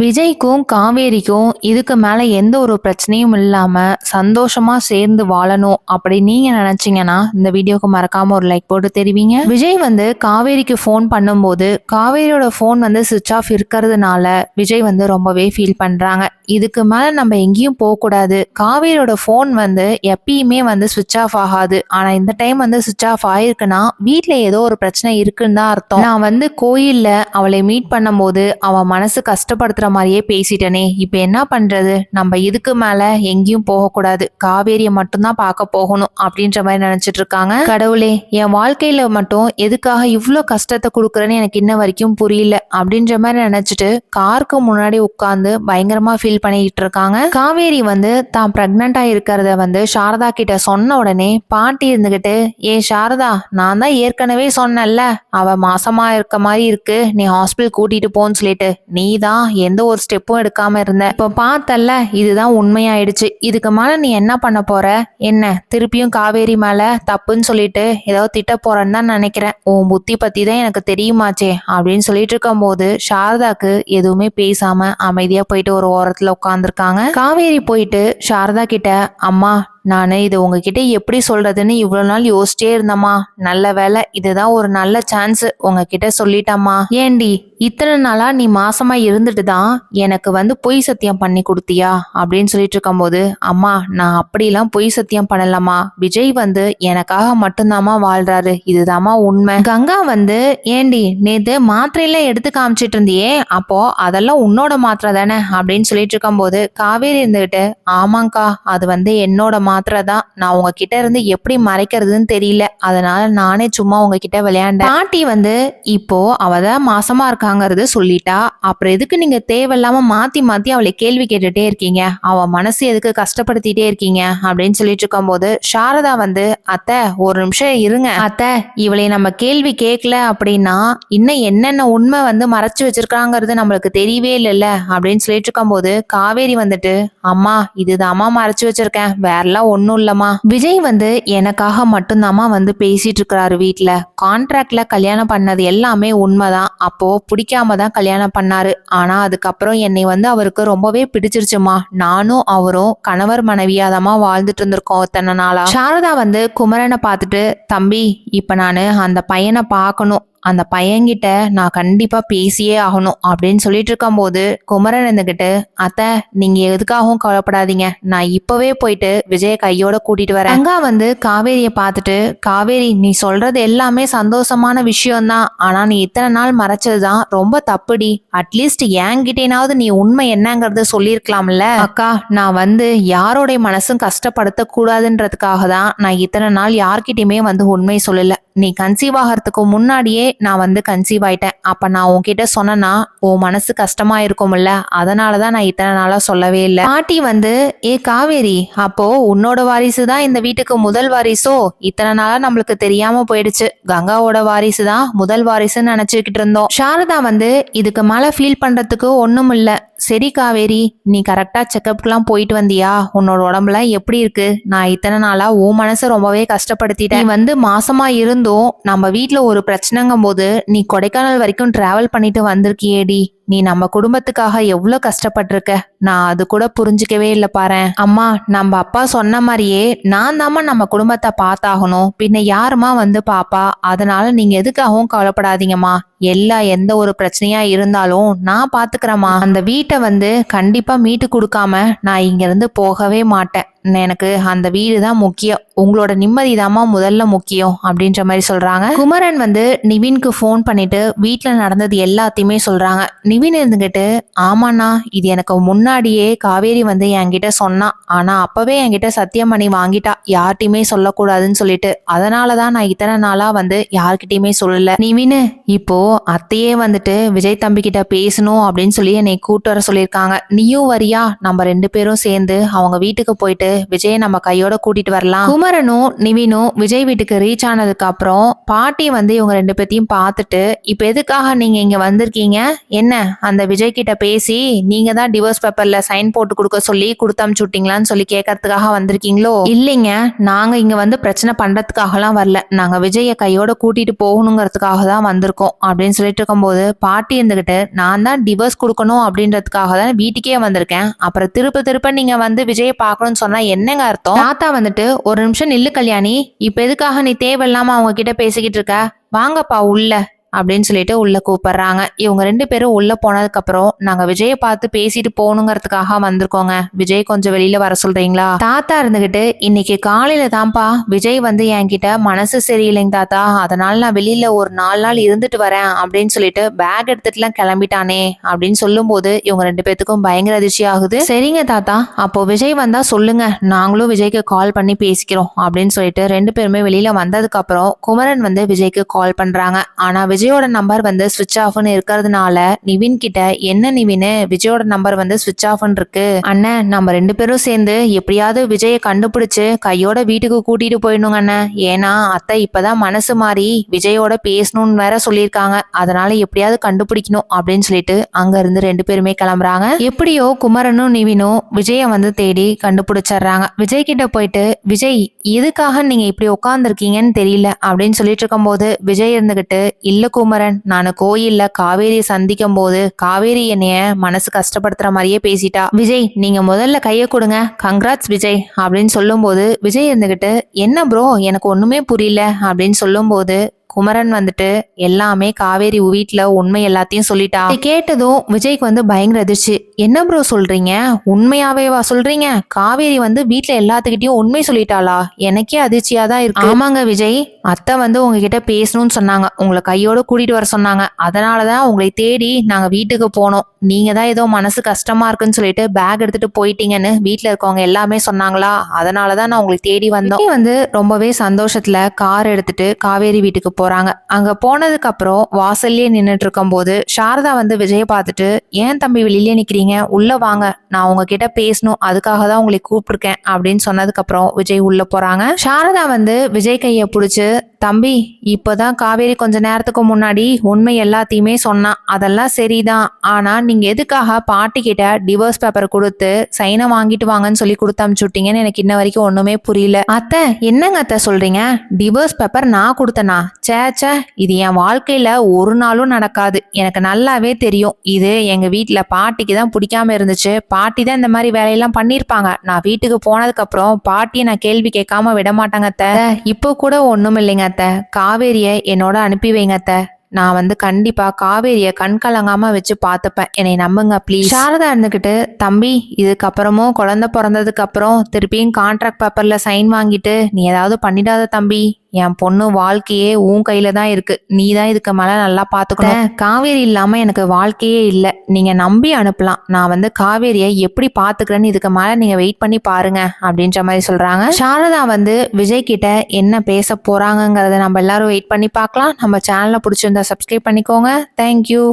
விஜய்க்கும் காவேரிக்கும் இதுக்கு மேலே எந்த ஒரு பிரச்சனையும் இல்லாமல் சந்தோஷமாக சேர்ந்து வாழணும் அப்படி நீங்கள் நினச்சிங்கன்னா இந்த வீடியோக்கு மறக்காமல் ஒரு லைக் போட்டு தெரிவிங்க. விஜய் வந்து காவேரிக்கு ஃபோன் பண்ணும்போது காவேரியோட ஃபோன் வந்து சுவிச் ஆஃப் இருக்கிறதுனால விஜய் வந்து ரொம்பவே ஃபீல் பண்ணுறாங்க இதுக்கு மேலே நம்ம எங்கேயும் போகக்கூடாது காவேரியோட ஃபோன் வந்து எப்பயுமே வந்து சுவிச் ஆஃப் ஆகாது. ஆனால் இந்த டைம் வந்து சுவிச் ஆஃப் ஆயிருக்குன்னா வீட்டில் ஏதோ ஒரு பிரச்சனை இருக்குன்னு தான் அர்த்தம். நான் வந்து கோயிலில் அவளை மீட் பண்ணும்போது அவன் மனசு கஷ்டப்படுத்துற மாதிரியே பேசிட்டனே. இப்போ என்ன பண்றது? நம்ம இதுக்கு மேல எங்கேயும் போகக்கூடாது. காவேரியை மட்டும்தான் பார்க்க போகணும் அப்படின்ற மாதிரி நினைச்சிட்டு இருக்காங்க. கடவுளே என் வாழ்க்கையில மட்டும் எதுக்காக இவ்வளோ கஷ்டத்தை கொடுக்குறேன்னு எனக்கு இன்ன வரைக்கும் புரியல அப்படின்ற மாதிரி நினைச்சிட்டு காருக்கு முன்னாடி உட்காந்து பயங்கரமா ஃபீல் பண்ணிக்கிட்டு இருக்காங்க. காவேரி வந்து தான் பிரெக்னண்டா இருக்கிறத வந்து சாரதா கிட்ட சொன்ன உடனே பாட்டி இருந்துகிட்டு ஏ சாரதா நான் தான் ஏற்கனவே சொன்னேன்ல அவ மாசமா இருக்க மாதிரி இருக்கு. நீ ஹாஸ்பிட்டல் கூட்டிட்டு போன்னு சொல்லிட்டு நீ தான் எந்த ஒரு ஸ்டெப்பும் எடுக்காம இருந்தேன். இப்போ பார்த்தல்ல இதுதான் உண்மையாயிடுச்சு. இதுக்கு மேலே நீ என்ன பண்ண போற? என்ன? திருப்பியும் காவேரி மேலே தப்புன்னு சொல்லிட்டு ஏதோ திட்ட போறேன்னு தான் நினைக்கிறேன். உன் புத்தி பத்தி தான் எனக்கு தெரியுமாச்சே அப்படின்னு சொல்லிட்டு இருக்கும்போது சாரதாக்கு எதுவுமே பேசாம அமைதியா போயிட்டு ஒரு ஓரத்துல உட்காந்துருக்காங்க காவேரி போயிட்டு சாரதா கிட்ட அம்மா நான் இது உங்ககிட்ட எப்படி சொல்றதுன்னு இவ்வளோ நாள் யோசிச்சே இருந்தம்மா. நல்ல வேலை இதுதான் ஒரு நல்ல சான்ஸ் உங்ககிட்ட சொல்லிட்டம்மா. ஏண்டி இத்தனை நாளா நீ மாசமா இருந்துட்டு தான் எனக்கு வந்து பொய் சத்தியம் பண்ணி கொடுத்தியா? அப்படின்னு சொல்லிட்டு இருக்கும்போது அம்மா நான் அப்படிலாம் பொய் சத்தியம் பண்ணலம்மா. விஜய் வந்து எனக்காக மட்டும்தாம்மா வாழ்றாரு. இதுதாம்மா உண்மை. கங்கா வந்து ஏண்டி நேத்து மாத்திரையெல்லாம் எடுத்து காமிச்சிட்டு இருந்தியே அப்போ அதெல்லாம் உன்னோட மாத்திரை தானே? அப்படின்னு சொல்லிட்டு இருக்கும்போது காவேரி இருந்துகிட்டு ஆமாங்க்கா அது வந்து என்னோட மாத்திரை தான் நான் உங்ககிட்ட இருந்து எப்படி மறைக்கிறதுன்னு தெரியல. அதனால நானே சும்மா உங்ககிட்ட விளையாண்டேன். பாட்டி வந்து இப்போ அவ தான் மாசமா இருக்காங்கிறது சொல்லிட்டா. அப்புறம் எதுக்கு நீங்க தேவையில்லாம மாத்தி மாத்தி அவளை கேள்வி கேட்டுட்டே இருக்கீங்க? அவ மனசு எதுக்கு கஷ்டப்படுத்திட்டே இருக்கீங்க? அப்படின்னு சொல்லிட்டு இருக்கும்போது சாரதா வந்து அத்தை ஒரு நிமிஷம் இருங்க. அத்தை இவளை நம்ம கேள்வி கேட்கல அப்படின்னா இன்னும் என்னென்ன உண்மை வந்து மறைச்சு வச்சிருக்காங்கிறது நம்மளுக்கு தெரியவே இல்லைல்ல? அப்படின்னு சொல்லிட்டு இருக்கும்போது காவேரி வந்துட்டு அம்மா இதுதாம்மா மறைச்சு வச்சிருக்கேன். அதெல்லாம் ஒன்றும் இல்லம்மா. விஜய் வந்து எனக்காக மட்டும்தாம்மா வந்து பேசிட்டு இருக்கிறாரு வீட்டில் கான்ட்ராக்ட்ல கல்யாணம் பண்ணது எல்லாமே உண்மைதான். அப்போ பிடிக்காம தான் கல்யாணம் பண்ணாரு. ஆனா அதுக்கப்புறம் என்னை வந்து அவருக்கு ரொம்பவே பிடிச்சிருச்சுமா நானும் அவரும் கணவர் மனைவியாதமா வாழ்ந்துட்டு இருந்திருக்கோம் இத்தனை நாளா. சாரதா வந்து குமரனை பார்த்துட்டு தம்பி இப்ப நான் அந்த பையனை பார்க்கணும். அந்த பையன்கிட்ட நான் கண்டிப்பா பேசியே ஆகணும் அப்படின்னு சொல்லிட்டு இருக்கும்போது குமரன் இருந்துகிட்டு அத்தை நீங்க எதுக்காகவும் கவலைப்படாதீங்க. நான் இப்பவே போயிட்டு விஜய கையோட கூட்டிட்டு வரேன். அங்கா வந்து காவேரியை பார்த்துட்டு காவேரி நீ சொல்றது எல்லாமே சந்தோஷமான விஷயம்தான். ஆனா நீ இத்தனை நாள் மறைச்சதுதான் ரொம்ப தப்புடி. அட்லீஸ்ட் என்கிட்டேனாவது நீ உண்மை என்னங்கறத சொல்லியிருக்கலாம்ல. அக்கா நான் வந்து யாரோடைய மனசும் கஷ்டப்படுத்த கூடாதுன்றதுக்காக தான் நான் இத்தனை நாள் யார்கிட்டயுமே வந்து உண்மை சொல்லல. நீ கன்சீவ் ஆகிறதுக்கு முன்னாடியே நான் வந்து கன்சீவ் ஆயிட்டேன். அப்போ நான் உன்கிட்ட சொன்னேன்னா உன் மனசு கஷ்டமா இருக்கும்ல. அதனால தான் நான் இத்தனை நாளாக சொல்லவே இல்லை. பாட்டி வந்து ஏ காவேரி அப்போ உன்னோட வாரிசு தான் இந்த வீட்டுக்கு முதல் வாரிசோ? இத்தனை நாளா நம்மளுக்கு தெரியாம போயிடுச்சு. கங்காவோட வாரிசு தான் முதல் வாரிசுன்னு நினைச்சுக்கிட்டு இருந்தோம். சாரதா வந்து இதுக்கு மேல ஃபீல் பண்றதுக்கு ஒன்றும் இல்லை. சரி காவேரி நீ கரெக்டாக செக்கப்க்குலாம் போயிட்டு வந்தியா? உன்னோட உடம்புலாம் எப்படி இருக்கு? நான் இத்தனை நாளா உன் மனசை ரொம்பவே கஷ்டப்படுத்திட்டேன். நீ வந்து மாசமா இருந்தும் நம்ம வீட்டில் ஒரு பிரச்சனைங்கும் போது நீ கொடைக்கானல் வரைக்கும் ட்ராவல் பண்ணிட்டு வந்திருக்கியேடி. நீ நம்ம குடும்பத்துக்காக எவ்வளோ கஷ்டப்பட்டிருக்க? நான் அது கூட புரிஞ்சுக்கவே இல்லை பாரேன். அம்மா நம்ம அப்பா சொன்ன மாதிரியே நான் தாம்மா நம்ம குடும்பத்தை பார்த்தாகணும். பின்ன யாருமா வந்து பாப்பா? அதனால நீங்க எதுக்காகவும் கவலைப்படாதீங்கம்மா. எல்லா எந்த ஒரு பிரச்சனையா இருந்தாலும் நான் பாத்துக்கிறேம்மா. அந்த வீட்டை வந்து கண்டிப்பா மீட்டு கொடுக்காம நான் இங்கிருந்து போகவே மாட்டேன். எனக்கு அந்த வீடு தான் முக்கியம். உங்களோட நிம்மதி தாமா முதல்ல முக்கியம் அப்படின்ற மாதிரி சொல்றாங்க. குமரன் வந்து நிவின்க்கு ஃபோன் பண்ணிட்டு வீட்டில் நடந்தது எல்லாத்தையுமே சொல்றாங்க. நிவின் இருந்துகிட்டு ஆமாண்ணா இது எனக்கு முன்னாடியே காவேரி வந்து என்கிட்ட சொன்னான் ஆனா அப்பவே என்கிட்ட சத்தியம் பண்ணி வாங்கிட்டா. யார்கிட்டயுமே சொல்லக்கூடாதுன்னு சொல்லிட்டு. அதனாலதான் நான் இத்தனை நாளா வந்து யார்கிட்டயுமே சொல்லல. நிவின் இப்போ அத்தையே வந்துட்டு விஜய் தம்பி கிட்ட பேசணும் அப்படின்னு சொல்லி என்னை கூட்டு வர சொல்லியிருக்காங்க. நீயும் வரியா? நம்ம ரெண்டு பேரும் சேர்ந்து அவங்க வீட்டுக்கு போயிட்டு விஜயை நம்ம கையோட கூட்டிட்டு வரலாம். குமரனும் நிவினும் விஜய் வீட்டுக்கு ரீச் ஆனதுக்கு அப்புறம் பாட்டி வந்து இவங்க ரெண்டு பேர்த்தையும் பார்த்துட்டு இப்ப எதுக்காக நீங்க இங்க வந்திருக்கீங்க? என்ன? அந்த விஜய் கிட்ட பேசி நீங்க தான் டிவோர்ஸ் பேப்பர்ல சைன் போட்டு கொடுக்க சொல்லி கொடுத்தமிச்சு விட்டீங்களான்னு சொல்லி கேட்கறதுக்காக வந்திருக்கீங்களோ? இல்லைங்க. நாங்க இங்க வந்து பிரச்சனை பண்றதுக்காகலாம் வரல. நாங்க விஜய கையோட கூட்டிட்டு போகணுங்கிறதுக்காக தான் வந்திருக்கோம் அப்படின்னு சொல்லிட்டு இருக்கும்போது பாட்டி இருந்துகிட்டு நான் தான் டிவோர்ஸ் கொடுக்கணும் அப்படின்றதுக்காக தான் வீட்டுக்கே வந்திருக்கேன். அப்புறம் திருப்ப திருப்ப நீங்க வந்து விஜய பார்க்கணும்னு சொன்னா என்னங்க அர்த்தம்? தாத்தா வந்துட்டு ஒரு நிமிஷம் நில்லு கல்யாணி. இப்ப எதுக்காக நீ தேவையில்லாம அவங்க கிட்ட பேசிக்கிட்டு இருக்க? வாங்கப்பா உள்ள. அப்படின்னு சொல்லிட்டு உள்ள கூப்பிடுறாங்க. இவங்க ரெண்டு பேரும் உள்ள போனதுக்கப்புறம் நாங்க விஜயை பார்த்து பேசிட்டு போகணுங்கிறதுக்காக வந்திருக்கோங்க. விஜய் கொஞ்சம் வெளியில வர சொல்றீங்களா? தாத்தா இருந்துகிட்டு இன்னைக்கு காலையில தான்ப்பா விஜய் வந்து என்கிட்ட மனசு சரியில்லைங்க தாத்தா. அதனால நான் வெளியில ஒரு நாலு நாள் இருந்துட்டு வரேன். அப்படின்னு சொல்லிட்டு பேக் எடுத்துட்டுலாம் கிளம்பிட்டானே அப்படின்னு சொல்லும்போது இவங்க ரெண்டு பேத்துக்கும் பயங்கர அதிர்ச்சி ஆகுது. சரிங்க தாத்தா அப்போ விஜய் வந்தா சொல்லுங்க. நாங்களும் விஜய்க்கு கால் பண்ணி பேசிக்கிறோம். அப்படின்னு சொல்லிட்டு ரெண்டு பேருமே வெளியில வந்ததுக்கு அப்புறம் குமரன் வந்து விஜய்க்கு கால் பண்றாங்க. ஆனா விஜயோட நம்பர் வந்து சுவிட்ச் ஆஃப்னு இருக்கிறதுனால நிவின் கிட்ட என்ன நிவின்? விஜயோட நம்பர் வந்து சுவிட்ச் ஆஃப்னு இருக்கு. அண்ணன் நம்ம ரெண்டு பேரும் சேர்ந்து எப்படியாவது விஜயை கண்டுபிடிச்சு கையோட வீட்டுக்கு கூட்டிட்டு போயிடணுங்க அண்ணன் ஏன்னா அத்தை இப்பதான் மனசு மாறி விஜயோட பேசணும்னு வேற சொல்லியிருக்காங்க. அதனால எப்படியாவது கண்டுபிடிக்கணும் அப்படின்னு சொல்லிட்டு அங்க இருந்து ரெண்டு பேருமே கிளம்புறாங்க. எப்படியோ குமரனும் நிவினும் விஜயை வந்து தேடி கண்டுபிடிச்சிடுறாங்க. விஜய் கிட்ட போயிட்டு விஜய் எதுக்காக நீங்க இப்படி உட்காந்துருக்கீங்கன்னு தெரியல. அப்படின்னு சொல்லிட்டு இருக்கும்போது விஜய் இருந்துகிட்டு இல்ல குமரன் நான் கோயில்ல காவேரியை சந்திக்கும் போது காவேரி என்னைய மனசு கஷ்டப்படுத்துற மாதிரியே பேசிட்டா. விஜய் நீங்க முதல்ல கையை கொடுங்க. கங்க்ராட்ஸ் விஜய் அப்படின்னு சொல்லும்போது விஜய் இருந்துகிட்டு என்ன ப்ரோ எனக்கு ஒண்ணுமே புரியல அப்படின்னு சொல்லும்போது குமரன் வந்துட்டு எல்லாமே காவேரி வீட்டில் உண்மை எல்லாத்தையும் சொல்லிட்டா. கேட்டதும் விஜய்க்கு வந்து பயங்கர அதிர்ச்சி. என்ன ப்ரோ சொல்றீங்க? உண்மையாவேவா சொல்றீங்க? காவேரி வந்து வீட்டில் எல்லாத்துக்கிட்டையும் உண்மை சொல்லிட்டாளா? எனக்கே அதிர்ச்சியா தான் இருக்கு. ஆமாங்க விஜய். அத்தை வந்து உங்ககிட்ட பேசணும்னு சொன்னாங்க. உங்களை கையோட கூட்டிட்டு வர சொன்னாங்க. அதனாலதான் உங்களை தேடி நாங்க வீட்டுக்கு போனோம். நீங்க தான் ஏதோ மனசு கஷ்டமா இருக்குன்னு சொல்லிட்டு பேக் எடுத்துட்டு போயிட்டீங்கன்னு வீட்டில் இருக்கவங்க எல்லாமே சொன்னாங்களா? அதனாலதான் நான் உங்களை தேடி வந்தோம். வந்து ரொம்பவே சந்தோஷத்துல கார் எடுத்துட்டு காவேரி வீட்டுக்கு போறாங்க. அங்க போனதுக்கு அப்புறம் வாசல்லே நின்றுட்டு இருக்கும்போது சாரதா வந்து விஜயை பார்த்துட்டு ஏன் தம்பி வெளியிலே நிக்கிறீங்க? உள்ள வாங்க. நான் உங்ககிட்ட பேசணும். அதுக்காக தான் உங்களை கூப்பிட்டுருக்கேன். அப்படின்னு சொன்னதுக்கு அப்புறம் விஜய் உள்ள போறாங்க. சாரதா வந்து விஜய் கையை பிடிச்சு தம்பி இப்போதான் காவேரி கொஞ்ச நேரத்துக்கு முன்னாடி உண்மை எல்லாத்தையுமே சொன்னான் அதெல்லாம் சரிதான். ஆனா நீங்க எதுக்காக பாட்டி கிட்ட டிவோர்ஸ் பேப்பர் கொடுத்து சைனை வாங்கிட்டு வாங்கன்னு சொல்லி கொடுத்து அமிச்சிவிட்டீங்கன்னு எனக்கு இன்ன வரைக்கும் ஒண்ணுமே புரியல. அத்தை என்னங்க அத்தை சொல்றீங்க? டிவோர்ஸ் பேப்பர் நான் கொடுத்தனா? சே ச்சே இது என் வாழ்க்கையில ஒரு நாளும் நடக்காது. எனக்கு நல்லாவே தெரியும். இது எங்க வீட்டில் பாட்டிக்கு தான் பிடிக்காம இருந்துச்சு. பாட்டி தான் இந்த மாதிரி வேலையெல்லாம் பண்ணியிருப்பாங்க. நான் வீட்டுக்கு போனதுக்கு அப்புறம் பாட்டியை நான் கேள்வி கேட்காம விட மாட்டாங்க அத்தை. இப்போ கூட ஒன்றும் இல்லைங்க அத்தை. காவேரியை என்னோட அனுப்பி வைங்க அத்தை. நான் வந்து கண்டிப்பா காவேரிய கண் கலங்காம வச்சு பார்த்துப்பேன். என்னை நம்புங்க ப்ளீஸ் சாரதா இருந்துகிட்டு தம்பி இதுக்கப்புறமும் குழந்தை பிறந்ததுக்கு அப்புறம் திருப்பியும் கான்ட்ராக்ட் பேப்பர்ல சைன் வாங்கிட்டு நீ ஏதாவது பண்ணிடாத தம்பி. என் பொண்ணு வாழ்க்கையே உன் கையில தான் இருக்கு. நீ தான் இதுக்கு மேல நல்லா பாத்துக்கணும். காவேரி இல்லாம எனக்கு வாழ்க்கையே இல்லை. நீங்க நம்பி அனுப்பலாம். நான் வந்து காவேரியை எப்படி பாத்துக்கிறேன்னு இதுக்கு மேல நீங்க வெயிட் பண்ணி பாருங்க அப்படின்ற மாதிரி சொல்றாங்க. சாரதா வந்து விஜய் கிட்ட என்ன பேச போறாங்கங்கிறத நம்ம எல்லாரும் வெயிட் பண்ணி பார்க்கலாம். நம்ம சேனலை பிடிச்சிருந்தா சப்ஸ்கிரைப் பண்ணிக்கோங்க. தேங்க்யூ